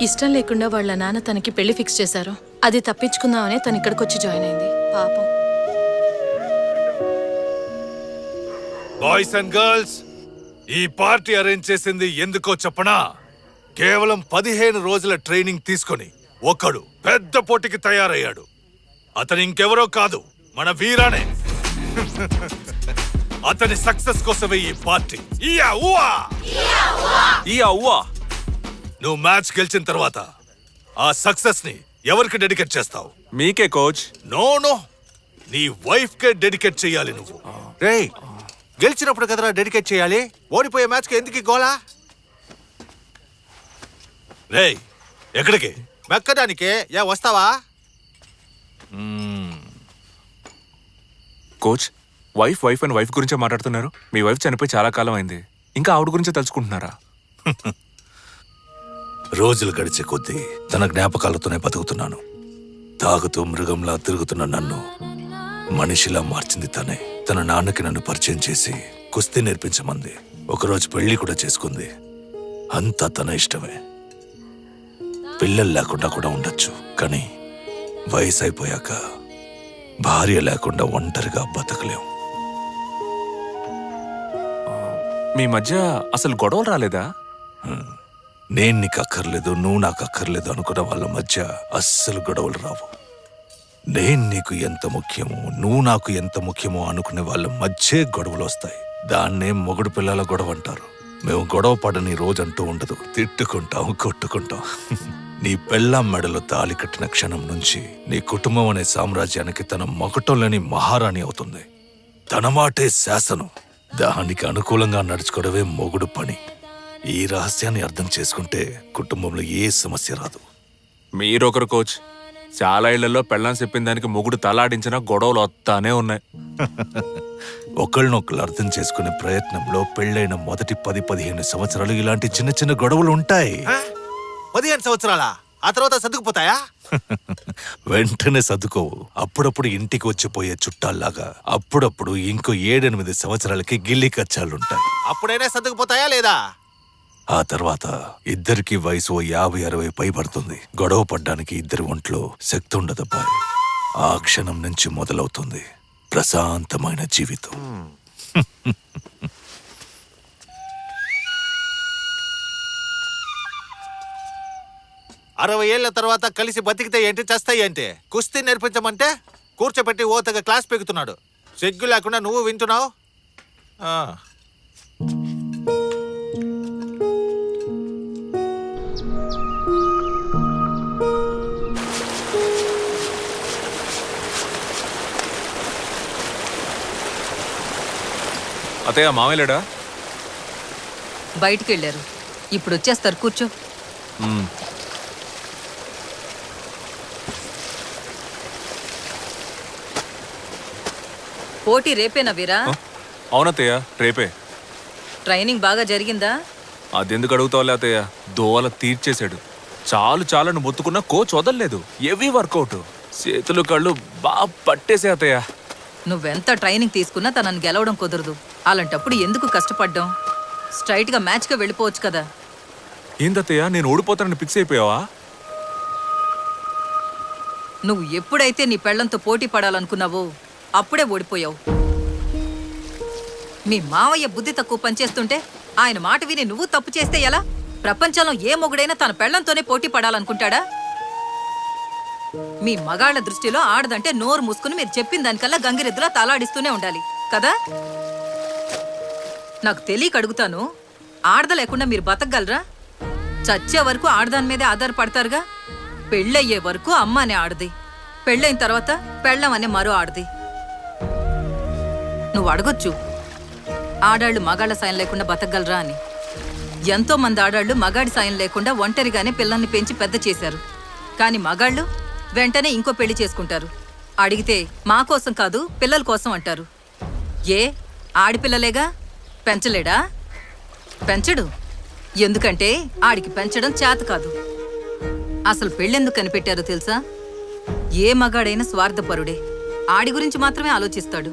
ఇష్టం లేకుండా వాళ్ళ నాన్న తనకి పెళ్ళి ఫిక్స్ చేశారు. అది తప్పించుకుందామనే తను ఇక్కడికి వచ్చి జాయిన్ అయింది. పాపం. బాయ్స్ అండ్ గర్ల్స్ ఈ పార్టీ అరేంజ్ చేసింది ఎందుకో చెప్పనా? కేవలం పదిహేను రోజుల ట్రైనింగ్ తీసుకొని ఒకడు పెద్ద పోటీకి తయారయ్యాడు. అతను ఇంకెవరో కాదు మన వీరానే. అతని సక్సెస్ కోసమే ఈ పార్టీ! ఈ అవ్వా నువ్వు మ్యాచ్ గెలిచిన తర్వాత ఆ సక్సెస్ని ఎవరికి డెడికేట్ చేస్తావు? మీకే కోచ్ నో నో నీ వైఫ్ కే డెడికేట్ చేయాలి నువ్వు. రేయ్ గెలిచినప్పుడు కదరా డెడికేట్ చేయాలి? ఓడిపోయే మ్యాచ్కి ఎందుకు ఈ గోలా రేయ్ ఎక్కడికి? మెక్కడానికే. ఏ వస్తావా? Coach wife wife and wife గురించే మాట్లాడుతున్నారు. మీ వైఫ్ చనిపోయి చాలా కాలం అయింది. ఇంకా ఆవిడ గురించే తలుచుకుంటున్నారా? రోజులు గడిచే కొద్దీ తన జ్ఞాపకాలతోనే బతుకుతున్నాను. తాగుతూ మృగంలా తిరుగుతున్న నన్ను మనిషిలా మార్చింది తనే. తన నాన్నకి నన్ను పరిచయం చేసి కుస్తీ నేర్పించమంది. ఒకరోజు పెళ్ళి కూడా చేసుకుంది. అంతా తన ఇష్టమే. పిల్లలు లేకుండా కూడా ఉండొచ్చు కానీ వయసు అయిపోయాక భార్య లేకుండా ఒంటరిగా బతకలేం. మీ మధ్య అసలు గొడవలు రాలేదా? నేను నీకు అక్కర్లేదు నువ్వు నాకు అక్కర్లేదు అనుకున్న వాళ్ళ మధ్య అస్సలు గొడవలు రావు. నేను నీకు ఎంత ముఖ్యమో నువ్వు నాకు ఎంత ముఖ్యమో అనుకునే వాళ్ళ మధ్యే గొడవలు వస్తాయి. దాన్నే మొగుడు పిల్లల గొడవ అంటారు. మేము గొడవ పడని రోజంటూ ఉండదు తిట్టుకుంటాం కొట్టుకుంటాం. నీ పెళ్ళాం మెడలో తాళి కట్టిన క్షణం నుంచి నీ కుటుంబం అనే సామ్రాజ్యానికి తన మగటంలోని మహారాణి అవుతుంది. తన మాటే శాసనం. దానికి అనుకూలంగా నడుచుకోవడమే మొగుడు పని. ఈ రహస్యాన్ని అర్థం చేసుకుంటే కుటుంబంలో ఏ సమస్య రాదు. మీరొకరు కోచ్ చాలా ఇళ్ళలో పెళ్ళం చెప్పిన దానికి మొగుడు తలాడించినా గొడవలు వస్తానే ఉన్నాయి. ఒకళ్ళనొకళ్ళు అర్థం చేసుకునే ప్రయత్నంలో పెళ్ళైన మొదటి పది పదిహేను సంవత్సరాలు ఇలాంటి చిన్న చిన్న గొడవలు ఉంటాయి? పదిహేను సంవత్సరాలా? ఆ తర్వాత సర్దుకుపోతాయా? వెంటనే సర్దుకోవు. అప్పుడప్పుడు ఇంటికి వచ్చిపోయే చుట్టాల్లాగా అప్పుడప్పుడు ఇంకో ఏడెనిమిది సంవత్సరాలకి గిల్లి కచ్చాలుంటాయి. అప్పుడైనా సర్దుకుపోతాయా లేదా? ఆ తర్వాత ఇద్దరికి వయసు యాభై అరవై పైబడుతుంది గొడవ పడ్డానికి ఇద్దరి ఒంట్లో శక్తి ఉండదబ్బాయి ఆ క్షణం నుంచి మొదలవుతుంది ప్రశాంతమైన జీవితం. అరవై ఏళ్ళ తర్వాత కలిసి బతికితే ఏంటి చేస్తాయి ఏంటి? కుస్తీ నేర్పించమంటే కూర్చోబెట్టి ఓతగా క్లాస్ పెగుతున్నాడు సిగ్గు లేకుండా నువ్వు వింటున్నావు? అతయ్య మామయ్యలేడా? బయటికి వెళ్ళారు ఇప్పుడు వచ్చేస్తారు కూర్చో పోటీ రేపేనా వీరా? అవునత్తయ్య రేపే. ట్రైనింగ్ బాగా జరిగిందా? అదెందుకు అడుగుతావులే అత్తయ్య? దోవల తీర్చేశాడు. చాలు చాలని మొత్తుకున్న కోచ్ వదలలేదు. Heavy workout. చేతులు కళ్ళు బాగా పట్టేసే అత్తయ్య. నువ్వెంత ట్రైనింగ్ తీసుకున్నా తనని గెలవడం కుదరదు. అలాంటప్పుడు ఎందుకు కష్టపడ్డాం? స్ట్రైట్గా మ్యాచ్గా వెళ్ళిపోవచ్చు కదా. ఏందత్తయ్య నేను ఓడిపోతానని ఫిక్స్ అయిపోయావా? నువ్వు ఎప్పుడైతే నీ పెళ్ళంతో పోటీ పడాలనుకున్నావో అప్పుడే ఓడిపోయావు. మీ మావయ్య బుద్ధి తక్కువ పనిచేస్తుంటే ఆయన మాట విని నువ్వు తప్పు చేస్తే ఎలా? ప్రపంచంలో ఏ మొగుడైనా తన పెళ్ళంతోనే పోటీ పడాలనుకుంటాడా? మీ మగాళ్ళ దృష్టిలో ఆడదంటే నోరు మూసుకుని మీరు చెప్పిన దానికల్లా గంగిరెద్దులా తలాడిస్తూనే ఉండాలి కదా? నాకు తెలియక అడుగుతాను. ఆడద లేకుండా మీరు బతకగలరా? చచ్చే వరకు ఆడదాని మీదే ఆధారపడతారుగా? పెళ్ళయ్యే వరకు అమ్మ అనే ఆడది. పెళ్ళైన తర్వాత పెళ్ళం అనే మరో ఆడది. నువ్వు అడగొచ్చు. ఆడాళ్ళు మగాళ్ళ సాయం లేకుండా బతకగలరా అని. ఎంతో మంది ఆడాళ్ళు మగాడి సాయం లేకుండా ఒంటరిగానే పిల్లల్ని పెంచి పెద్ద చేశారు. కానీ మగాళ్ళు వెంటనే ఇంకో పెళ్ళి చేసుకుంటారు. అడిగితే మా కోసం కాదు పిల్లల కోసం అంటారు. ఏ? ఆడిపిల్లలేగా? పెంచలేడా? పెంచడు. ఎందుకంటే ఆడికి పెంచడం చేత కాదు. అసలు పెళ్ళెందుకు కనిపెట్టారో తెలుసా? ఏ మగాడైనా స్వార్థపరుడే. ఆడి గురించి మాత్రమే ఆలోచిస్తాడు.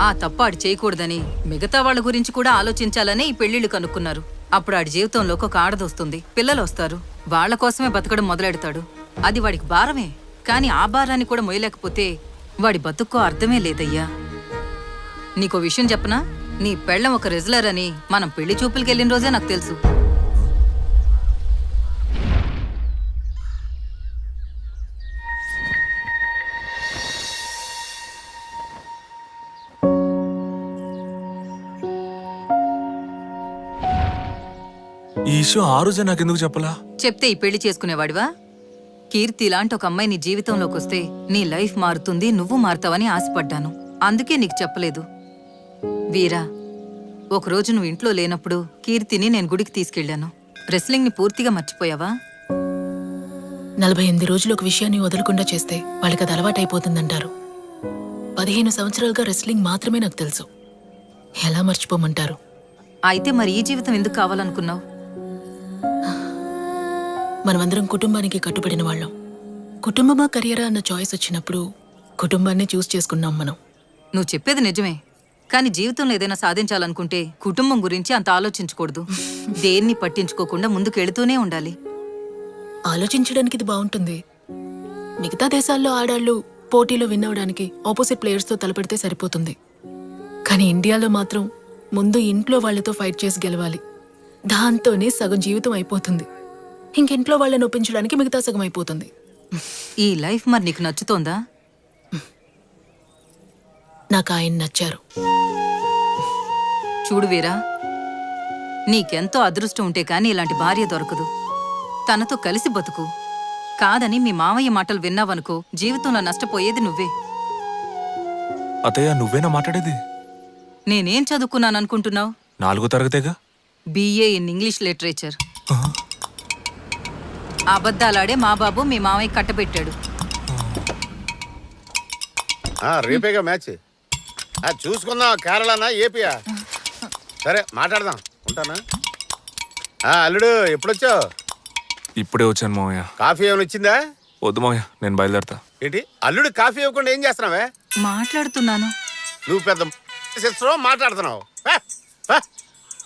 ఆ తప్ప ఆడి చేయకూడదని మిగతా వాళ్ళ గురించి కూడా ఆలోచించాలనే ఈ పెళ్ళిళ్ళు కనుక్కున్నారు. అప్పుడు ఆడి జీవితంలోకి ఒక ఆడదొస్తుంది పిల్లలు వస్తారు. వాళ్ళ కోసమే బతకడం మొదలెడతాడు. అది వాడికి భారమే. కానీ ఆ భారాన్ని కూడా మొయ్యలేకపోతే వాడి బతుక్కో అర్థమే లేదయ్యా. నీకో విషయం చెప్పనా? నీ పెళ్ళం ఒక రెజ్లర్ అని మనం పెళ్ళి చూపులకి వెళ్ళిన రోజే నాకు తెలుసు. ఈ ఇష్యూ ఆ రోజే నాకెందుకు చెప్పలా? చెప్తే ఈ పెళ్ళి చేసుకునేవాడివా? కీర్తి ఇలాంటి ఒక అమ్మాయి నీ జీవితంలోకి వస్తే నీ లైఫ్ మారుతుంది నువ్వు మారుతావని ఆశపడ్డాను. అందుకే నీకు చెప్పలేదు. వీరా ఒకరోజు నువ్వు ఇంట్లో లేనప్పుడు కీర్తిని నేను గుడికి తీసుకెళ్ళాను. రెస్లింగ్ని పూర్తిగా మర్చిపోయావా? నలభై ఎనిమిది రోజులు ఒక విషయాన్ని వదలకుండా చేస్తే వాళ్ళకి అది అలవాటైపోతుందంటారు. పదిహేను సంవత్సరాలుగా రెస్లింగ్ మాత్రమే నాకు తెలుసు. ఎలా మర్చిపోమంటారు? అయితే మరి ఈ జీవితం ఎందుకు కావాలనుకున్నావు? మనమందరం కుటుంబానికి కట్టుబడిన వాళ్ళం. కుటుంబమా కెరియరా అన్న చాయిస్ వచ్చినప్పుడు కుటుంబాన్ని చూస్ చేసుకున్నాం మనం. నువ్వు చెప్పేది నిజమే. కానీ జీవితంలో ఏదైనా సాధించాలనుకుంటే కుటుంబం గురించి అంత ఆలోచించకూడదు. దేన్ని పట్టించుకోకుండా ముందుకెళుతూనే ఉండాలి. ఆలోచించడానికి ఇది బాగుంటుంది. మిగతా దేశాల్లో ఆడాళ్ళు పోటీలో విన్ అవడానికి ఆపోజిట్ ప్లేయర్స్తో తలపెడితే సరిపోతుంది. కానీ ఇండియాలో మాత్రం ముందు ఇంట్లో వాళ్ళతో ఫైట్ చేసి గెలవాలి. దాంతోనే సగం జీవితం అయిపోతుంది. ఇంకింట్లో వాళ్ళని ఒప్పించడానికి మిగతా సగం అయిపోతుంది. ఈ లైఫ్ మరి నీకు నచ్చుతోందా? నాకు ఆయన నచ్చారు. చూడు వీరా నీకెంతో అదృష్టం ఉంటే కానీ ఇలాంటి భార్య దొరకదు. తనతో కలిసి బతుకు. కాదని మీ మామయ్య మాటలు విన్నావనుకో జీవితంలో నష్టపోయేది నువ్వే. అతయ్య నువ్వేనా మాట్లాడేది? నేనేం చదువుకున్నాననుకుంటున్నావు? నాలుగో తరగతేగా? BA in English literature. అబద్ధాలాడే మా బాబు మీ మామయ్య కట్టబెట్టాడు. ఆ, రేపేగా మ్యాచ్. చూసుకుందాం. కేరళనా ఏపీయా? సరే మాట్లాడదాం. ఉంటానా? ఆ, అల్లుడు ఎప్పుడొచ్చావు? ఇప్పుడే వచ్చాను మామయ్య కాఫీ ఏమైనా వచ్చిందా వద్దు మామయ్య నేను బయలుదేరతా. ఏంటి? అల్లుడు కాఫీ ఇవ్వకుండా ఏం చేస్తున్నావే? మాట్లాడుతున్నాను. నువ్వు పెద్ద సిస్టరో మాట్లాడుతున్నావు.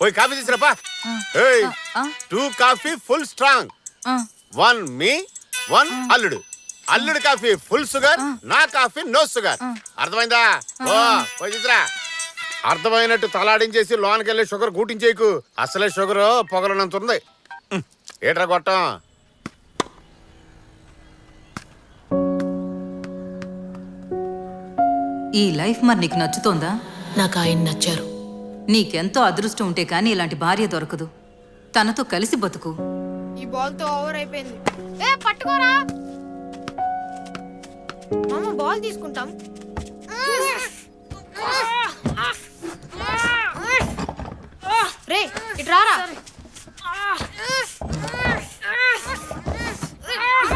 పోయి కాఫీ తీసుకురాపా ఏయ్ ఆ, టూ కాఫీ ఫుల్ స్ట్రాంగ్ ఆ, వన్ మీ వన్ అల్లుడు. అల్లుడు కాఫీ ఫుల్ షుగర్ నా కాఫీ నో షుగర్. అర్థమైందా? ఓ పోయి తీసురా అర్థమైనట్టు తలాడించేసి లోనికి వెళ్ళి షుగర్ కూటించేయకు అసలే షుగర్ పొగలనంత ఉంది ఏట్రా కొట్టం ఈ లైఫ్ మరి నీకు నచ్చుతోందా? నాకు ఆయన నచ్చారు. నీకెంతో అదృష్టం ఉంటే కానీ ఇలాంటి భార్య దొరకదు. తనతో కలిసి బతుకు. ఈ బాల్తో ఓవర్ అయిపోయింది. ఏ పట్టుకోరా. మామ బాల్ తీసుకుంటాం. రే ఇటు రారా.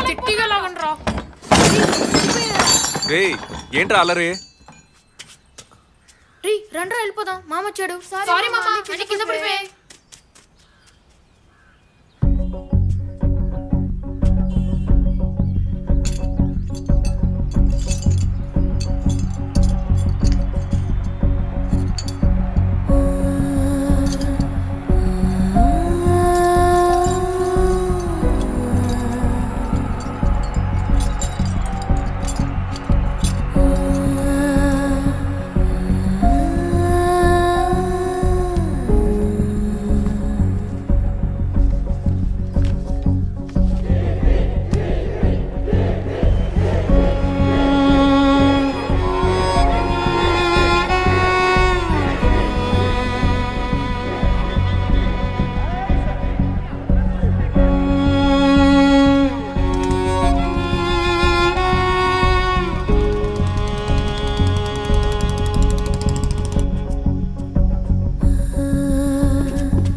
చిట్టిగా లాగండి రా రే ఏంట్రా అల్లరే? రీ రండి వెళ్ళిపోదాం. మామ వచ్చాడు. సారీ మామ కింద పడిపోయాయి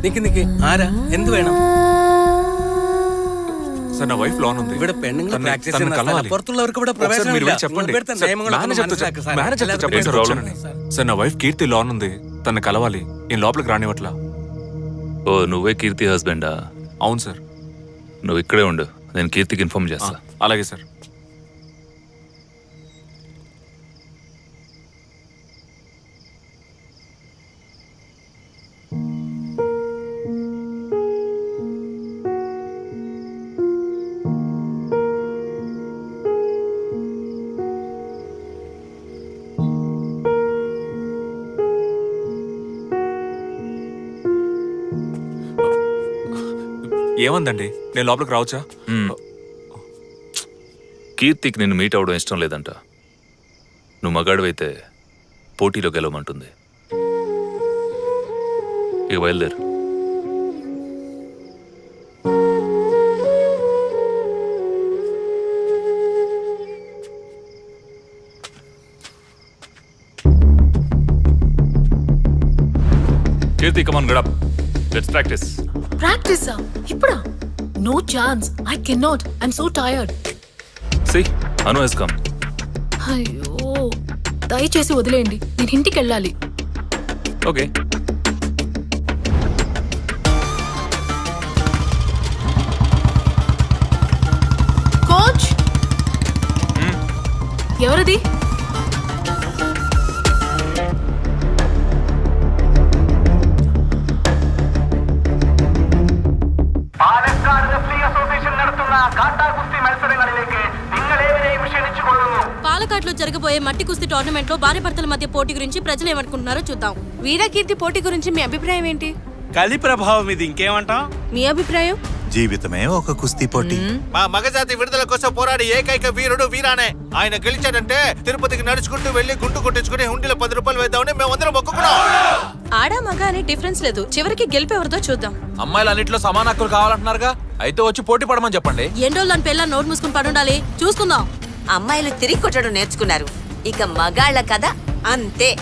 നിക്ക് നിക്ക് ആരാ എന്ത് വേണം సార్ నా వైఫ్ ఉంది. చెప్పండి. సార్ నా వైఫ్ కీర్తి ఉంది. కలవాలి. నేను లోపలికి ఓ నువ్వే కీర్తి హస్బెండా అవును సార్. నువ్వు ఇక్కడే ఉండు. నేను కీర్తికి ఇన్ఫార్మ్ చేస్తా. అలాగే సార్. ఏమందండి? నేను లోపలికి రావచ్చా? కీర్తికి నిన్ను మీట్ అవడం ఇష్టం లేదంట. నువ్వు మగాడివైతే పోటీలో గెలవమంటుంది. ఇక బయలుదేరు. Keerthi come on get up let's practice ప్రాక్టీసా ఇప్పుడా no chance I can not I'm so tired see Anu has come అయ్యో దయచేసి వదిలేయండి. నేను ఇంటికి వెళ్ళాలి. ఓకే పాలకాట్లో జరగబోయే మట్టి కుస్తీ టోర్నమెంట్లో భార్యాభర్తల మధ్య పోటీ గురించి ప్రజలు ఏమనుకుంటున్నారో చూద్దాం. వీరకీర్తి పోటీ గురించి మీ అభిప్రాయం ఏంటి? కలి ప్రభావం ఇది ఇంకేమంటాం? మీ అభిప్రాయం? జీవితమే ఒక కుస్తీ పోటీ. మా మగజాతి విడుదల కోసం పోరాడి ఏకైక వీరుడు వీరానే. ఆయన గెలిచాడంటే తిరుపతికి నడుచుకుంటూ వెళ్ళి గుండు కొట్టించుకుని హుండీలో పది రూపాయలు వేద్దామని మేమందరం మొక్కుకున్నాం. ఆడా మగ అనే డిఫరెన్స్ లేదు. చివరికి గెలిపేవరితో చూద్దాం. అమ్మాయిలు అన్నింటిలో సమాన హక్కులు కావాలంటున్నారుగా? అయితే వచ్చి పోటీ పడమని చెప్పండి. ఎండోళ్ళు దాని పిల్ల నోట్ మూసుకుని పడుండాలి? చూసుకుందాం. అమ్మాయిలు తిరిగి కొట్టడం నేర్చుకున్నారు. ఇక మగాళ్ళ కథ అంతే.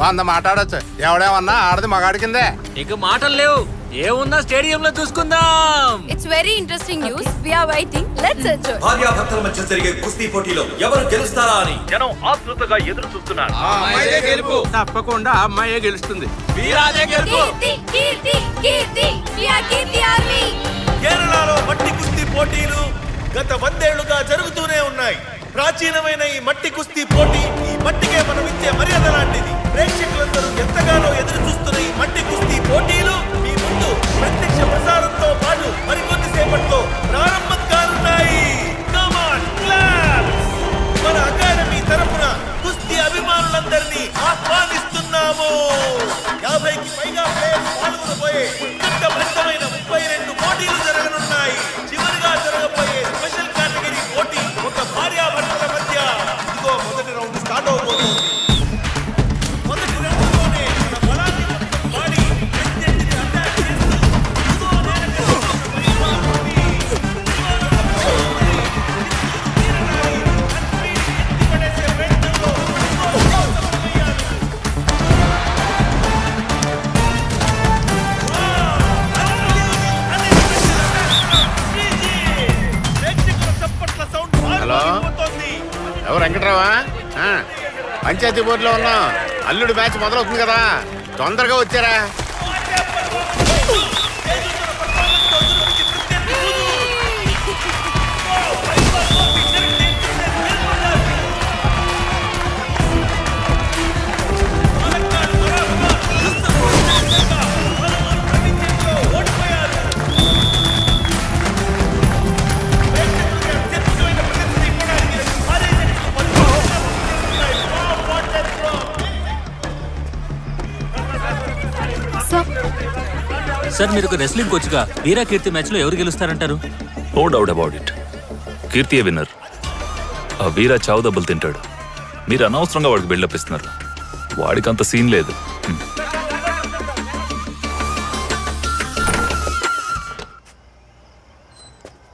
వంద మాట్లాడొచ్చు. ఎవడేమన్నా ఆడది మగాడి కిందే. ఇక మాటలు లేవు. ఏమున్నా స్టేడియంలో చూసుకుందాం. It's very interesting news we are waiting let's enjoy భార్యాభర్తల మధ్య జరిగే కుస్తీ పోటీలో ఎవరు గెలుస్తారా అని. జనం ఆతృతగా ఎదురు చూస్తున్నారు. తప్పకుండా అమ్మాయే గెలుస్తుంది. కీర్తి కీర్తి కీర్తి. వి ఆర్ కీర్తి ఆర్మీ కేరళలో మట్టి కుస్తీ పోటీలు గత వందేళ్ళుగా జరుగుతూనే ఉన్నాయి. ప్రాచీనమైన ఈ మట్టి కుస్తీ పోటీ ఈ మట్టికే మనం ఇచ్చే మర్యాద లాంటిది. ప్రేక్షకులందరూ ఎంతగానో ఎదురు చూస్తున్న ఈ మట్టి కుస్తీ పోటీలు మీ ముందు ప్రత్యక్ష ప్రసారంతో పాటు మరికొన్ని పంచాయతీ బోర్డులో ఉన్నాం అల్లుడు మ్యాచ్ మొదలవుతుంది కదా. తొందరగా వచ్చారా? సార్ మీరు ఒక రెస్లింగ్ కోచ్గా వీరా కీర్తి మ్యాచ్లో ఎవరు గెలుస్తారంటారు? నో డౌట్ అబౌట్ ఇట్ కీర్తియే విన్నర్ ఆ వీరా చావు దెబ్బలు తింటాడు. మీరు అనవసరంగా వాడికి బిల్డప్ ఇస్తున్నారు. వాడికి అంత సీన్ లేదు.